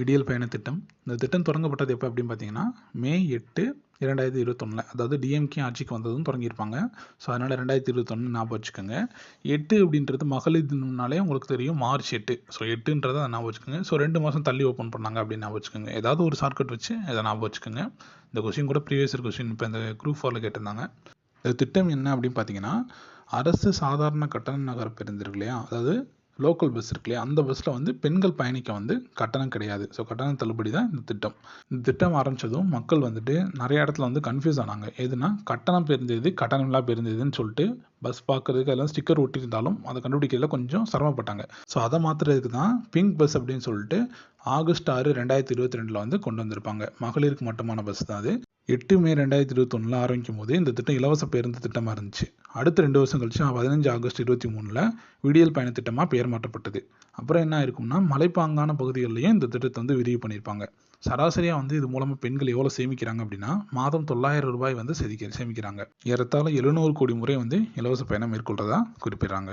விடியல் பயண திட்டம். இந்த திட்டம் தொடங்கப்பட்டது எப்போ அப்படின்னு பார்த்தீங்கன்னா மே எட்டு இரண்டாயிரத்தி இருபத்தொன்னில். அதாவது டிஎம்கே ஆட்சிக்கு வந்ததும் தொடங்கியிருப்பாங்க. ஸோ அதனால் ரெண்டாயிரத்தி இருபத்தொன்று ஞாபகம் வச்சுக்கோங்க. எட்டு அப்படின்றது மகளிர் தினம்னாலே உங்களுக்கு தெரியும் மார்ச் எட்டு. ஸோ எட்டுன்றதை அதை ஞாபகம் வச்சுக்கோங்க. ஸோ ரெண்டு மாதம் தள்ளி ஓப்பன் பண்ணாங்க அப்படின்னு ஞாபகம் வச்சுக்கோங்க. ஏதாவது ஒரு ஷார்ட்கட் வச்சு அதை ஞாபகம் வச்சுக்கோங்க. இந்த கொஸ்டின் கூட ப்ரீவியஸ் கொஸ்டின் இப்போ இந்த குரூப் ஃபோரில் கேட்டிருந்தாங்க. இந்த திட்டம் என்ன அப்படின்னு பார்த்தீங்கன்னா அரசு சாதாரண கட்டண நகர பேருந்து இருக்கு இல்லையா? அதாவது லோக்கல் பஸ் இருக்கு இல்லையா? அந்த பஸ்ஸில் வந்து பெண்கள் பயணிக்க வந்து கட்டணம் கிடையாது. ஸோ கட்டணம் தள்ளுபடி தான் இந்த திட்டம். இந்த திட்டம் ஆரம்பித்ததும் மக்கள் வந்துட்டு நிறைய இடத்துல வந்து கன்ஃபியூஸ் ஆனாங்க. எதுனா கட்டணம் பெருந்தது கட்டணம் இல்லா பெருந்ததுன்னு சொல்லிட்டு பஸ் பார்க்குறதுக்கு அதெல்லாம் ஸ்டிக்கர் ஒட்டியிருந்தாலும் அதை கண்டுபிடிக்கிறதுல கொஞ்சம் சிரமப்பட்டாங்க. ஸோ அதை மாற்றுறதுக்கு தான் பிங்க் பஸ் அப்படின்னு சொல்லிட்டு ஆகஸ்ட் ஆறு ரெண்டாயிரத்தி இருபத்தி ரெண்டில் வந்து கொண்டு வந்திருப்பாங்க. மகளிருக்கு மட்டுமான பஸ் தான் அது. எட்டு மே ரெண்டாயிரத்தி இருபத்தொன்னில் ஆரம்பிக்கும் போது இந்த திட்டம் இலவச பேருந்து திட்டமாக இருந்துச்சு. அடுத்த ரெண்டு வருஷம் கழிச்சு பதினஞ்சு ஆகஸ்ட் இருபத்தி மூணில் விடியல் பயண திட்டமாக பெயர் மாற்றப்பட்டது. அப்புறம் என்ன இருக்கும்னா மலைப்பாங்கான பகுதிகளிலையும் இந்த திட்டத்தை வந்து விரிவு பண்ணியிருப்பாங்க. சராசரியாக வந்து இது மூலமாக பெண்கள் எவ்வளோ சேமிக்கிறாங்க அப்படின்னா மாதம் தொள்ளாயிரம் ரூபாய் வந்து செதிக்க சேமிக்கிறாங்க. ஏறத்தாழ எழுநூறு கோடி முறை வந்து இலவச பயணம் மேற்கொள்கிறதா குறிப்பிடுறாங்க.